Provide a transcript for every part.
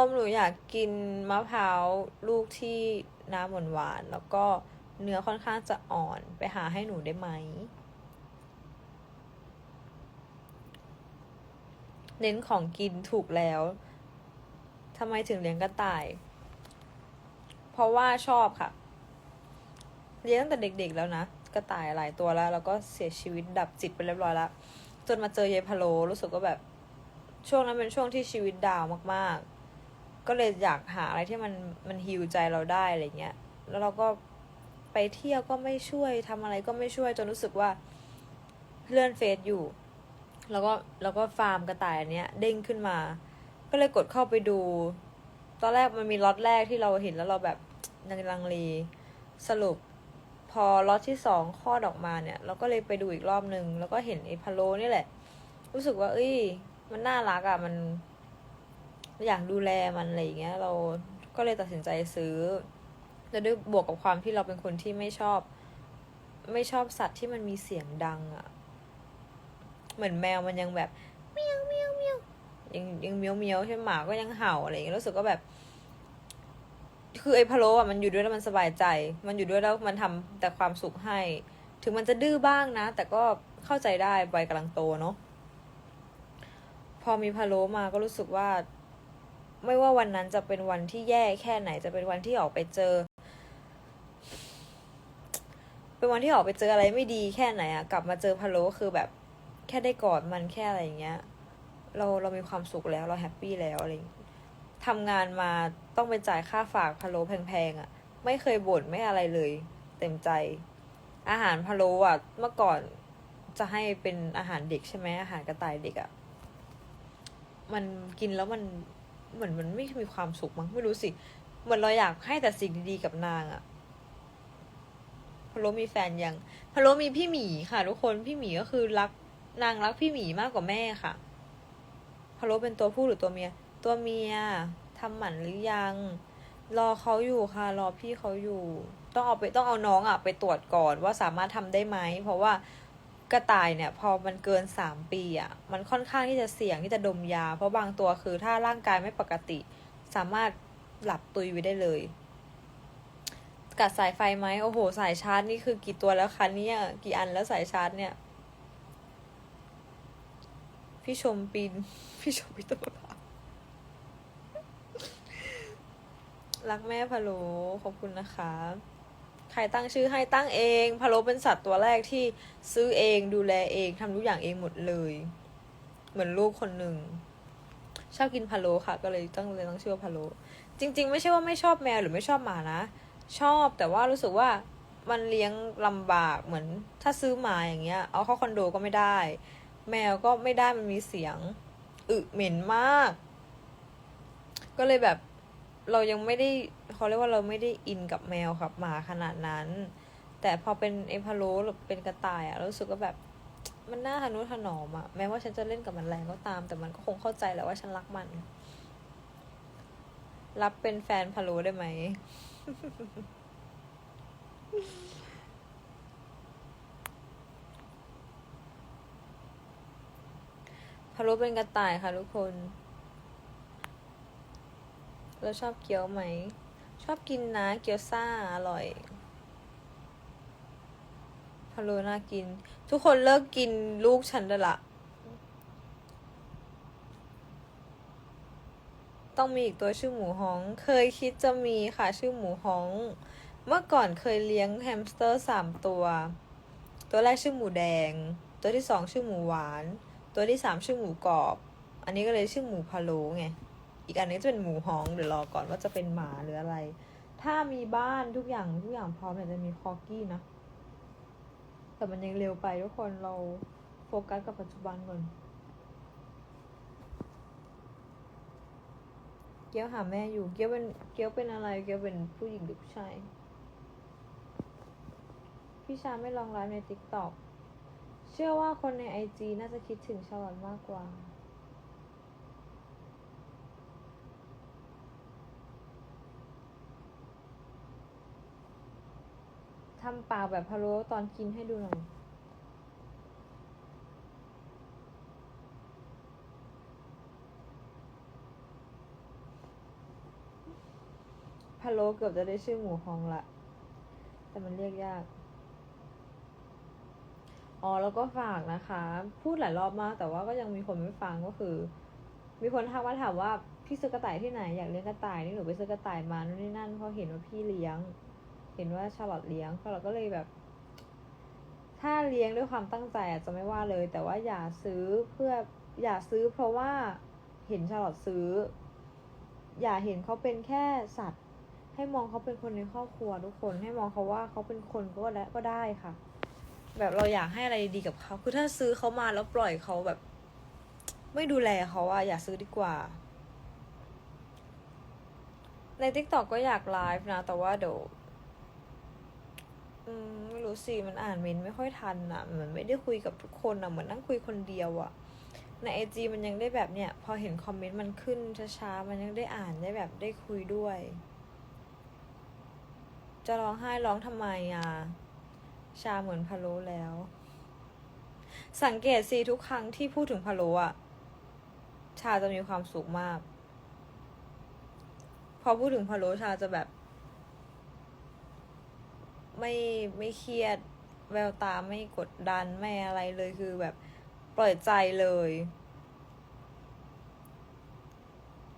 ้มหนูอยากกินมะพร้าวลูกที่น้ำหวานๆแล้วก็เนื้อค่อนข้างจะอ่อนไปหาให้หนูได้ไหม เน้นของกินถูกแล้วทำไมถึงเลี้ยงกระต่าย เพราะว่าชอบค่ะ เลี้ยงตั้งแต่เด็กๆแล้วนะ กระต่ายหลายตัวแล้ว แล้วก็เสียชีวิตดับจิตไปเรียบร้อยแล้ว จนมาเจอเยายพะโลรู้สึกว่าแบบ ช่วงนั้นเป็นช่วงที่ชีวิตดาวมากๆ ก็เลยอยากหาอะไรที่มันมันฮิวใจเราได้อะไรเงี้ย แล้วเราก็ไปเที่ยวก็ไม่ช่วยทำอะไรก็ไม่ช่วยจนรู้สึกว่าเลื่อนเฟซอยู่ แล้วก็แล้วก็ฟาร์มกระต่ายอันเนี้ยเด้งขึ้นมา ก็เลยกดเข้าไปดู ตอนแรกมันมีล็อตแรกที่เราเห็นแล้วเราแบบยังลังเลสรุปพอล็อตที่สองคลอดออกมาเนี่ย เราก็เลยไปดูอีกรอบนึง แล้วก็เห็นไอ้พะโลนี่แหละ รู้สึกว่า เอ้ย มันน่ารักอะ่ะมัน อยากดูแลมันอะไรอย่างเงี้ย เราก็เลยตัดสินใจซื้อแล้วด้วยบวกกับความที่เราเป็นคนที่ไม่ชอบ ไม่ชอบสัตว์ที่มันมีเสียงดังอะ่ะ เหมือนแมวมันยังแบบเมียวเมียวเมียวยังยังเมียวเมียวใช่ไหมหมาก็ยังเห่าอะไรอย่างเงี้ยรู้สึกก็แบบ คือไอ้พะโล้อะมันอยู่ด้วยแล้วมันสบายใจ มันอยู่ด้วยแล้วมันทำแต่ความสุขให้ ถึงมันจะดื้อบ้างนะ แต่ก็เข้าใจได้วัยกำลังโตเนาะพอมีพะโล้มาก็รู้สึกว่า ไม่ว่าวันนั้นจะเป็นวันที่แย่แค่ไหนจะเป็นวันที่ออกไปเจอ เป็นวันที่ออกไปเจออะไรไม่ดีแค่ไหนอะกลับมาเจอพะโลคือแบบแค่ได้กอดมันแค่อะไรอย่างเงี้ย เราเรามีความสุขแล้วเราแฮปปี้แล้วอะไรทำงานมาต้องไปจ่ายค่าฝากพะโลแพงๆอะ่ะไม่เคยบ่นไม่อะไรเลย เต็มใจ อาหารพะโลอะเมื่อก่อนจะให้เป็นอาหารเด็กใช่ไหมอาหารกระต่ายเด็กอะมันกินแล้วมัน เหมือนมันไม่มีความสุขมั้งไม่รู้สิ เหมือนเราอยากให้แต่สิ่งดีๆกับนางอะพะโลมีแฟนยังพะโลมีพี่หมีค่ะ ทุกคนพี่หมีก็คือรักนางรักพี่หมีมากกว่าแม่ค่ะพะโลเป็นตัวผู้หรือตัวเมีย ตัวเมียทำหมันหรือยัง รอเขาอยู่ค่ะ รอพี่เขาอยู่ ต้องเอาไปต้องเอาน้องอะไปตรวจก่อนว่าสามารถทำได้ไหมเพราะว่า กระต่ายเนี่ยพอมันเกินสามปีอะมันค่อนข้างที่จะเสี่ยงที่จะดมยา เพราะบางตัวคือถ้าร่างกายไม่ปกติ สามารถหลับตุยไว้ได้เลย กัดสายไฟไหมโอ้โห สายชาร์จนี่คือกี่ตัวแล้วคะเนี่ยกี่อันแล้วสายชาร์จเนี่ย พี่ชมปีนพี่ชมปีนต้นมะพร้าวรักแม่พะโลขอบคุณนะคะ ใครตั้งชื่อให้ตั้งเองพะโลเป็นสัตว์ตัวแรกที่ซื้อเองดูแลเองทำทุกอย่างเองหมดเลย เหมือนลูกคนหนึ่งชอบกินพะโลค่ะ ก็เลยตั้งเลยตั้งชื่อว่าพะโลจริง ๆ ไม่ใช่ว่าไม่ชอบแมวหรือไม่ชอบหมานะ ชอบแต่ว่ารู้สึกว่ามันเลี้ยงลำบากเหมือน ถ้าซื้อหมาอย่างเงี้ย เอาเข้าคอนโดก็ไม่ได้ แมวก็ไม่ได้มันมีเสียงอึเหม็นมาก ก็เลยแบบ เรายังไม่ได้เขาเรียกว่าเราไม่ได้อินกับแมวกับหมาขนาดนั้น แต่พอเป็นเอพาโลหรือเป็นกระต่ายอะรู้สึกว่าแบบมันน่าทนุถนอมอะแม้ว่าฉันจะเล่นกับมันแรงก็ตาม แต่มันก็คงเข้าใจแหละว่าฉันรักมัน รับเป็นแฟนพาโลได้ไหมพะโล้เป็นกระต่ายค่ะทุกคน เราชอบเกี๊ยวไหม ชอบกินนะ เกี๊ยวซ่าอร่อยพะโล้น่ากิน ทุกคนเลิกกินลูกฉันได้ละ ต้องมีอีกตัวชื่อหมูฮ้อง เคยคิดจะมีค่ะชื่อหมูฮ้อง เมื่อก่อนเคยเลี้ยงแฮมสเตอร์สามตัว ตัวแรกชื่อหมูแดง ตัวที่สองชื่อหมูหวาน ตัวที่สามชื่อหมูกรอบ อันนี้ก็เลยชื่อหมูพะโล้ไง อีกอันนี้จะเป็นหมูฮ้องเดี๋ยวรอก่อนว่าจะเป็นหมาหรืออะไร ถ้ามีบ้านทุกอย่างทุกอย่างพร้อมเนี่ยจะมีคอกี้นะ แต่มันยังเร็วไปทุกคนเราโฟกัสกับปัจจุบันก่อนเกี้ยวหาแม่อยู่ เกี้ยวเป็นเกี้ยวเป็นอะไร เกี้ยวเป็นผู้หญิงหรือผู้ชาย พี่ชาไม่ลองไลฟ์ในติ๊กต็อกเชื่อว่าคนในไอจีน่าจะคิดถึงชาลอตมากกว่า ทำปากแบบพะโล้ตอนกินให้ดูหน่อยพพะโล้เกือบจะได้ชื่อหมูฮองละ แต่มันเรียกยาก อ๋อ แล้วก็ฝากนะคะ พูดหลายรอบมาก แต่ว่าก็ยังมีคนไม่ฟังก็คือ มีคนทักมาถามว่าพี่ซื้อกระต่ายที่ไหน อยากเลี้ยงกระต่ายนี่หนูไปซื้อกระต่ายมานู่นนี่นั่นเพราะเห็นว่าพี่เลี้ยง เห็นว่าชาลอตเลี้ยงก็เราก็เลยแบบ ถ้าเลี้ยงด้วยความตั้งใจอาจจะไม่ว่าเลย แต่ว่าอย่าซื้อเพื่ออย่าซื้อเพราะว่าเห็นชาลอตซื้อ อย่าเห็นเขาเป็นแค่สัตว์ ให้มองเขาเป็นคนในครอบครัวทุกคน ให้มองเขาว่าเขาเป็นคนก็ได้ก็ได้ค่ะ แบบเราอยากให้อะไรดีกับเขาคือถ้าซื้อเขามาแล้วปล่อยเขาแบบ ไม่ดูแลเขาอะอย่าซื้อดีกว่าใน t ิ k t o k ก็อยากไลฟ์นะ แต่ว่าเดี๋ยว อืมไม่รู้สิมันอ่านเมนไม่ค่อยทันอะเหมือนไม่ได้คุยกับทุกคนอะเหมือนนั่งคุยคนเดียวอะในไอจีมันยังได้แบบเนี้ยพอเห็นคอมเมนต์มันขึ้นช้าๆ มันยังได้อ่านได้แบบได้คุยด้วย จะร้องไห้ร้องทำไมอะ ชาเหมือนพะโล้แล้ว สังเกตสิทุกครั้งที่พูดถึงพะโล้อะ ชาจะมีความสุขมาก พอพูดถึงพะโล้ชาจะแบบ ไม่ไม่เครียด แววตาไม่กดดันไม่อะไรเลยคือแบบปล่อยใจเลย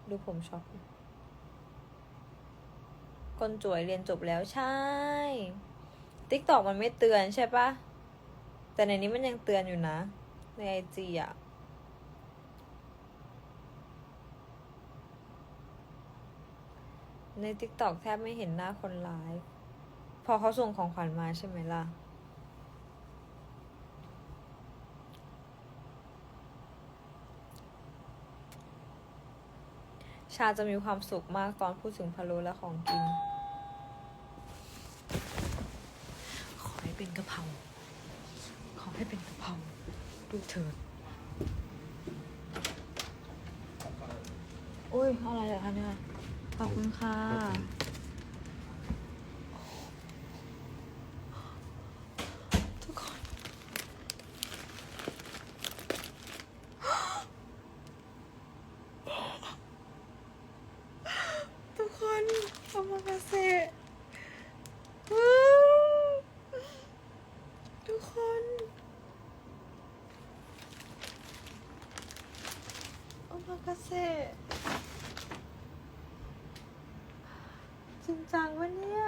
ดูผมช็อปคนจวยเรียนจบแล้วใช่ ติ๊กตอกมันไม่เตือนใช่ปะ แต่ในนี้มันยังเตือนอยู่นะ ในไอจีอะใน t ิ k t o k แทบไม่เห็นหน้าคนไลฟ์ พอเขาส่งของขวัญมาใช่ไหมล่ะ ชาจะมีความสุขมากตอนพูดถึงพะโล้และของกิน ขอให้เป็นกะเพรา ขอให้เป็นกะเพราดูเถิดอุ้ยอะไรเหรอคะเนี่ย ขอบคุณค่ะ ทุกคน ทุกคนโอมากาเซว้าวทุกคนโอมากาเซจริงจังวะเนี่ย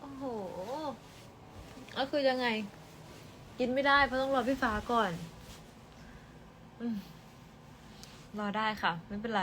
โอ้โห ก็ คือยังไง กินไม่ได้เพราะต้องรอพี่ฟ้าก่อนอรอได้ค่ะ ไม่เป็นไร